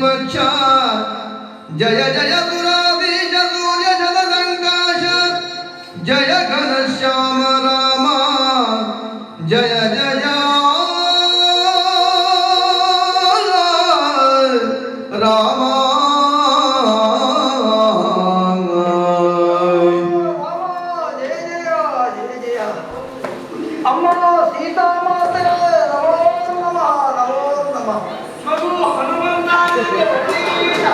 वक्षात् जय जय दुराधीशूर्यशतसङ्काश जय घनश्याम रामा जय जय रामा అమ్మో సీతమ్మ 嗯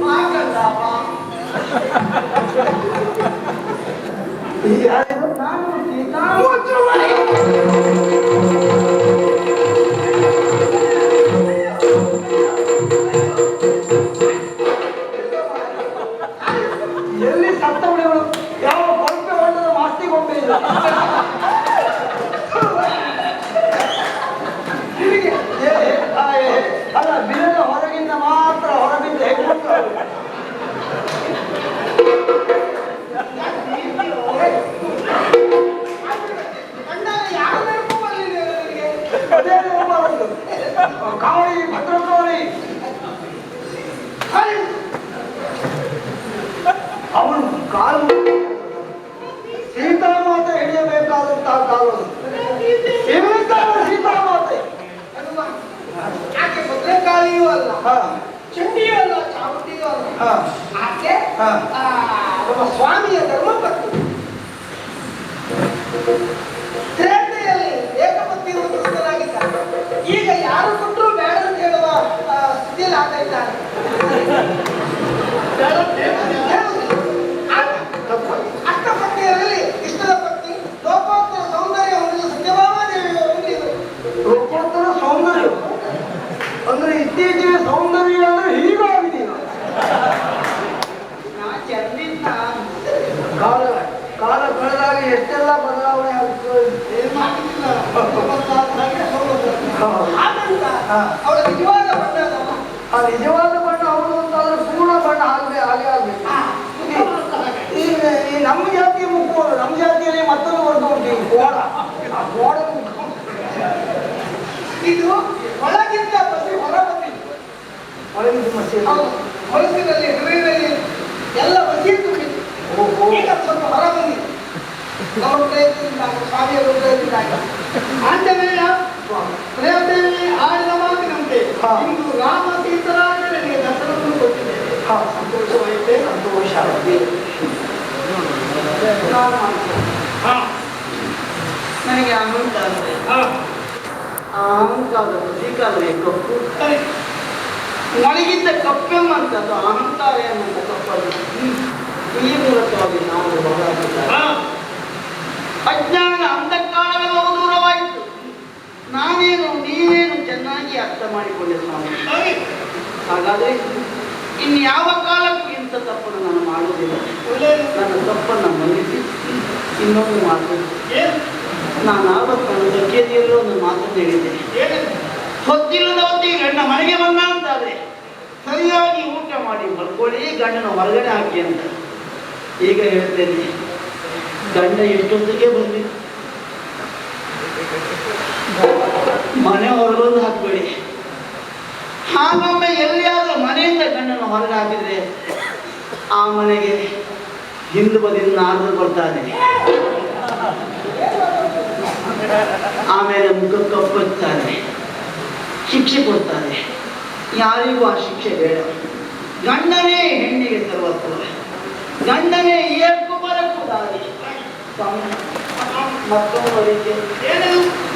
好的好 ಕಾವಡಿ ಭದ್ರಕಾವಳಿ ಅವನು ಕಾಲು ಸೀತಾಮಾತೆ ಹಿಡಿಯಬೇಕಾದಂತಹ ಕಾಲು ಸೀತಾಮಾತೆ ಆಕೆ ಭದ್ರಕಾಳಿಯೂ ಅಲ್ಲ ಚಂಡಿಯೂ ಅಲ್ಲ ಚಾಮುಂಡಿಯೂ ಅಲ್ಲ. ಆಕೆ ನಮ್ಮ ಸ್ವಾಮಿಯ ಧರ್ಮಪತ್ನಿ. ಈಗ ಯಾರು ಕೊಟ್ಟರು ಬೇಡ ಅಂತ ಹೇಳುವ ಸ್ಥಿತಿಯಲ್ಲಿ ಆಗ್ತಾ ಇದ್ದಾರೆ. ಅವಳ ನಿಜವಾದ ಬಣ್ಣ. ಆ ನಿಜವಾದ ಬಣ್ಣ ಅವರು ಅಂತ ಅದರ ಪೂರ್ಣ ಬಣ್ಣ ಹಾಗೆ ಆಗೇ ಆಗಬೇಕು. ಈ ನಮ್ಮ ಜಾತಿಯ ಮುಖ ನಮ್ಮ ಜಾತಿಯಲ್ಲಿ ಮತ್ತೊಂದು ವರ್ಗ ಉಂಟು ಈ ಗೋಡ ಆ ಕೋಡ ಮುಖ ಇದು ಒಳಗಿಂದ ಬಸಿ ಹೊರ ಬಂದಿದ್ದು ಒಳಗಿನ ಮಸಿ ಹೊಲಸಿನಲ್ಲಿ ಹೃದಯದಲ್ಲಿ ಎಲ್ಲ ಬಸಿ ತುಂಬಿತ್ತು. ಈಗ ಸ್ವಲ್ಪ ಹೊರ ಬಂದಿದೆ ನಮ್ಮ ಪ್ರಯತ್ನದಿಂದ ಸ್ವಾಮಿಯ ಪ್ರಯತ್ನದಿಂದ ಆಂಜನೇಯ ಪ್ರೇಮದೇವಿ ಆಡಿದ ಮಾತಿನಂತೆ. ಇಂದು ರಾಮ ನನಗೆ ದರ್ಶನವನ್ನು ಕೊಟ್ಟಿದ್ದೇವೆ ಹಾ, ಸಂತೋಷವಾಯಿತೆ? ಸಂತೋಷ ಹಾ. ನನಗೆ ಅಮೃತ ಅಂದರೆ ಅಹಂಕಾರ ಪ್ರತೀಕಾರವೇ ಕಪ್ಪು. ಸರಿ. ನನಗಿದ್ದ ಕಪ್ಪೆಂಬಂತದ್ದು ಅಹಂಕಾರ ಎಂಬಂತ ಕಪ್ಪದು ಈ ಮೂಲಕವಾಗಿ ನಾವು ಬಹಳ. ಅಜ್ಞಾನ ಅಂಧಕಾರವೆಲ್ಲವೂ ದೂರವಾಯಿತು. ನಾನೇನು ನೀವೇನು ಚೆನ್ನಾಗಿ ಅರ್ಥ ಮಾಡಿಕೊಂಡೆ ಸ್ವಾಮಿ ಹಾಗಾದರೆ ಇನ್ಯಾವ ಕಾಲಕ್ಕೂ ಇಂಥ ತಪ್ಪನ್ನು ನಾನು ಮಾಡುವುದಿಲ್ಲ. ನನ್ನ ತಪ್ಪನ್ನು ಮನ್ನಿಸಿ ಇನ್ನೊಂದು ಮಾತು? ನಾನು ಆವತ್ತು ನನ್ನ ಕಚೇರಿಯಲ್ಲೂ ಒಂದು ಮಾತು ಹೇಳಿದ್ದೆ ಏನು? ಹೊತ್ತಿಲ್ಲದ ಹೊತ್ತಿಗೆ ಗಂಡ ಮನೆಗೆ ಬಂದ ಅಂತಾದ್ರೆ ಸರಿಯಾಗಿ ಊಟ ಮಾಡಿ ಮಲ್ಕೊಳ್ಳಿ ಗಂಡನ ಹೊರಗಡೆ ಹಾಕಿ ಅಂತ ಈಗ ಹೇಳ್ತೇನೆ ಗಂಡ ಎಷ್ಟೊತ್ತಿಗೆ ಬಂದಿಲ್ಲ ಮನೆ ಹೊರಗೊಂದು ಹಾಕಬೇಡಿ. ಹಾಗೊಮ್ಮೆ ಎಲ್ಲಿಯಾದ್ರೂ ಮನೆಯಿಂದ ಗಂಡನ ಹೊರಗೆ ಹಾಕಿದ್ರೆ ಆ ಮನೆಗೆ ಹಿಂದು ಬದಿಯಿಂದ ಕೊಡ್ತಾನೆ ಆಮೇಲೆ ಮುಖ ಕಪ್ಪುತ್ತಾರೆ. ಶಿಕ್ಷೆ ಕೊಡ್ತಾರೆ. ಯಾರಿಗೂ ಆ ಶಿಕ್ಷೆ ಬೇಡ. ಗಂಡನೇ ಹೆಣ್ಣಿಗೆ ಸರ್ವಸ್ವ. ಗಂಡನೇ ಏರ್ಕು ಬರಕ್ಕೂ ದಾರಿ. ಮತ್ತೊಂದು?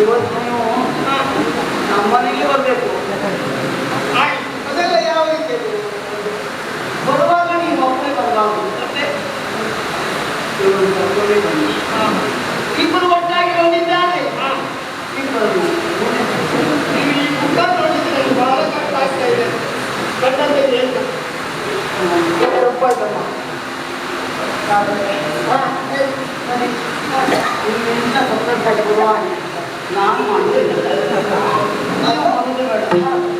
ಇವತ್ತು ನೀವು ಹಾ. ನಮ್ಮನೆಗೆ ಬರಬೇಕು ಆಯ್ತು. ಅದೆಲ್ಲ ಯಾವ ರೀತಿ ಬರುವಾಗ ನೀವು ಒಬ್ಬರೇ ಬರಲಾಗುದು ಮತ್ತೆ? ಇವರು ಕರ್ಕೊಂಡೇ ಬನ್ನಿ ಹಾ. ಇಬ್ಬರು ಒಟ್ಟಾಗಿ ಬಂದಿದ್ದಾರೆ ಹಾ. ಇಬ್ಬರನ್ನು ನೀವು ಈ ಮುಖ ನೋಡಿದ್ರೆ ನನಗೆ ಬಹಳ ಕಷ್ಟ ಆಗ್ತಾ ಇದೆ ಗಂಡಂತೆ ಏನು ತಪ್ಪಾಯ್ತಮ್ಮ ಇಲ್ಲಿಂದ ಸಂದರ್ಭ ಗುರುವಾಗಿ ನಾನು ಮಾಡುವುದಿಲ್ಲ ನೀವು ಮಾಡುವುದು